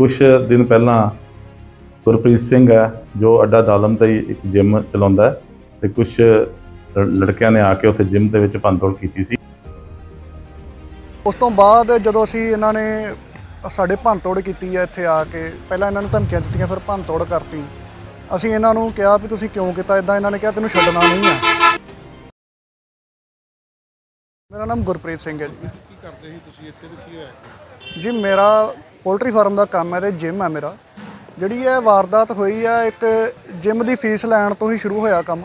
ਕੁਝ ਦਿਨ ਪਹਿਲਾਂ ਗੁਰਪ੍ਰੀਤ ਸਿੰਘ ਹੈ ਜੋ ਅੱਡਾ ਦਾਲਮ ਤੇ ਹੀ ਇੱਕ ਜਿਮ ਚਲਾਉਂਦਾ ਹੈ ਤੇ ਕੁਝ ਲੜਕਿਆਂ ਨੇ ਆ ਕੇ ਉੱਥੇ ਜਿਮ ਦੇ ਵਿੱਚ ਭੰਨਤੋੜ ਕੀਤੀ ਸੀ। ਉਸ ਤੋਂ ਬਾਅਦ ਜਦੋਂ ਅਸੀਂ ਇਹਨਾਂ ਨੇ ਸਾਡੇ ਭੰਨਤੋੜ ਕੀਤੀ ਹੈ ਇੱਥੇ ਆ ਕੇ ਪਹਿਲਾਂ ਇਹਨਾਂ ਨੂੰ ਧਮਕੀਆਂ ਦਿੱਤੀਆਂ ਫਿਰ ਭੰਨਤੋੜ ਕਰਤੀ। ਅਸੀਂ ਇਹਨਾਂ ਨੂੰ ਕਿਹਾ ਵੀ ਤੁਸੀਂ ਕਿਉਂ ਕੀਤਾ? ਇਦਾਂ ਇਹਨਾਂ ਨੇ ਕਿਹਾ ਤੈਨੂੰ ਛੱਡਣਾ ਨਹੀਂ ਆ ਮੇਰਾ ਨਾਮ ਗੁਰਪ੍ਰੀਤ ਸਿੰਘ ਹੈ ਜੀ। ਕੀ ਕਰਦੇ ਸੀ ਤੁਸੀਂ ਇੱਥੇ ਤੇ ਕੀ ਹੋਇਆ? ਜੀ ਮੇਰਾ ਪੋਲਟਰੀ ਫਾਰਮ ਦਾ ਕੰਮ ਹੈ ਤੇ ਜਿਮ ਹੈ ਮੇਰਾ। ਜਿਹੜੀ ਇਹ ਵਾਰਦਾਤ ਹੋਈ ਹੈ, ਇੱਕ ਜਿਮ ਦੀ ਫੀਸ ਲੈਣ ਤੋਂ ਹੀ ਸ਼ੁਰੂ ਹੋਇਆ ਕੰਮ।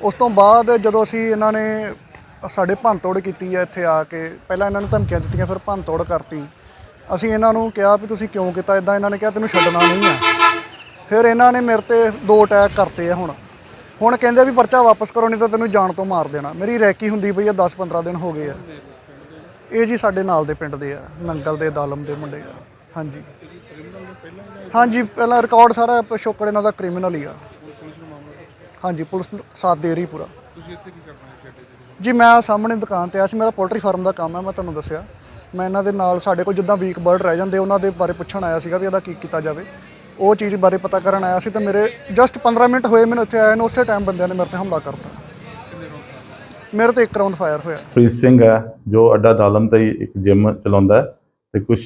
ਉਸ ਤੋਂ ਬਾਅਦ ਜਦੋਂ ਅਸੀਂ ਇਹਨਾਂ ਨੇ ਸਾਡੇ ਭੰਨਤੋੜ ਕੀਤੀ ਹੈ ਇੱਥੇ ਆ ਕੇ, ਪਹਿਲਾਂ ਇਹਨਾਂ ਨੂੰ ਧਮਕੀਆਂ ਦਿੱਤੀਆਂ, ਫਿਰ ਭੰਨਤੋੜ ਕਰਤੀ। ਅਸੀਂ ਇਹਨਾਂ ਨੂੰ ਕਿਹਾ ਵੀ ਤੁਸੀਂ ਕਿਉਂ ਕੀਤਾ? ਇਦਾਂ ਇਹਨਾਂ ਨੇ ਕਿਹਾ, ਤੈਨੂੰ ਛੱਡਣਾ ਨਹੀਂ ਆ ਫਿਰ ਇਹਨਾਂ ਨੇ ਮੇਰੇ ਤੇ ਦੋ ਅਟੈਕ ਕਰਤੇ ਆ ਹੁਣ। ਹੁਣ ਕਹਿੰਦੇ ਵੀ ਪਰਚਾ ਵਾਪਸ ਕਰੋ, ਨਹੀਂ ਤਾਂ ਤੈਨੂੰ ਜਾਨ ਤੋਂ ਮਾਰ ਦੇਣਾ। ਮੇਰੀ ਰੈਕੀ ਹੁੰਦੀ ਪਈ ਆ 10-15 ਦਿਨ ਹੋ ਗਏ ਆ। ਇਹ ਜੀ ਸਾਡੇ ਨਾਲ ਦੇ ਪਿੰਡ ਦੇ ਆ, ਨੰਗਲ ਦੇ ਦਾਲਮ ਦੇ ਮੁੰਡੇ ਆ। ਹਾਂਜੀ। ਹਾਂਜੀ ਪਹਿਲਾਂ ਰਿਕਾਰਡ ਸਾਰਾ ਪਿਛੋਕੜ ਇਹਨਾਂ ਦਾ ਕ੍ਰਿਮੀਨਲ ਹੀ ਆ। ਹਾਂਜੀ ਪੁਲਿਸ ਸਾਥ ਦੇ ਰਹੀ ਪੂਰਾ। ਤੁਸੀਂ ਇੱਥੇ ਕੀ ਕਰਨਾ ਹੈ ਜੀ ਮੈਂ ਸਾਹਮਣੇ ਦੁਕਾਨ ਤੇ ਆਇਆ ਸੀ ਮੇਰਾ ਪੋਲਟਰੀ ਫਾਰਮ ਦਾ ਕੰਮ ਹੈ ਮੈਂ ਤੁਹਾਨੂੰ ਦੱਸਿਆ। ਮੈਂ ਇਹਨਾਂ ਦੇ ਨਾਲ ਸਾਡੇ ਕੋਲ ਜਿੱਦਾਂ ਵੀਕ ਬਰਡ ਰਹਿ ਜਾਂਦੇ ਉਹਨਾਂ ਦੇ ਬਾਰੇ ਪੁੱਛਣ ਆਇਆ ਸੀਗਾ ਵੀ ਇਹਦਾ ਕੀ ਕੀਤਾ ਜਾਵੇ। ਉਹ ਚੀਜ਼ ਬਾਰੇ ਪਤਾ ਕਰਨ ਆਇਆ ਸੀ ਤੇ ਮੇਰੇ ਜਸਟ 15 ਮਿੰਟ ਹੋਏ ਮੈਨੂੰ ਇੱਥੇ ਆਏ ਨੂੰ ਉਸੇ ਟਾਈਮ ਬੰਦਿਆਂ ਨੇ ਮੇਰੇ ਤੇ ਹਮਲਾ ਕਰਤਾ। ਮੇਰੇ ਤੇ ਇੱਕ ਰਾਉਂਡ ਫਾਇਰ ਹੋਇਆ। ਪ੍ਰੀਤ ਸਿੰਘ ਹੈ ਜੋ ਅੱਡਾ ਦਾਲਮ ਤੇ ਇੱਕ ਜਿਮ ਚਲਾਉਂਦਾ ਹੈ ਤੇ ਕੁਝ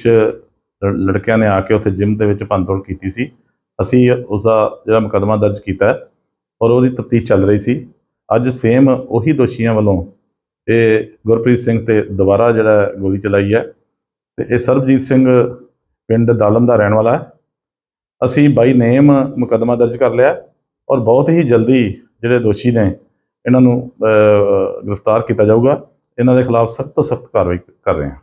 ਲੜਕਿਆਂ ਨੇ ਆ ਕੇ ਉੱਥੇ ਜਿਮ ਦੇ ਵਿੱਚ ਭੰਨਤੋੜ ਕੀਤੀ ਸੀ। ਅਸੀਂ ਉਸ ਦਾ ਜਿਹੜਾ ਮੁਕੱਦਮਾ ਦਰਜ ਕੀਤਾ ਹੈ, ਔਰ ਉਹਦੀ ਤਫਤੀਸ਼ ਚੱਲ ਰਹੀ ਸੀ। ਅੱਜ ਸੇਮ ਉਹੀ ਦੋਸ਼ੀਆਂ ਵੱਲੋਂ ਇਹ ਗੁਰਪ੍ਰੀਤ ਸਿੰਘ ਤੇ ਦੁਬਾਰਾ ਜਿਹੜਾ ਗੋਲੀ ਚਲਾਈ ਹੈ, ਤੇ ਇਹ ਸਰਬਜੀਤ ਸਿੰਘ ਪਿੰਡ ਦਾਲਮ ਦਾ ਰਹਿਣ ਵਾਲਾ ਹੈ। ਅਸੀਂ ਬਾਈ ਨੇਮ ਮੁਕੱਦਮਾ ਦਰਜ ਕਰ ਲਿਆ ਔਰ ਬਹੁਤ ਹੀ ਜਲਦੀ ਜਿਹੜੇ ਦੋਸ਼ੀ ਨੇ, ਇਹਨਾਂ ਨੂੰ ਗ੍ਰਿਫਤਾਰ ਕੀਤਾ ਜਾਊਗਾ। ਇਹਨਾਂ ਦੇ ਖਿਲਾਫ ਸਖਤ ਤੋਂ ਸਖਤ ਕਾਰਵਾਈ ਕਰ ਰਹੇ ਹਾਂ।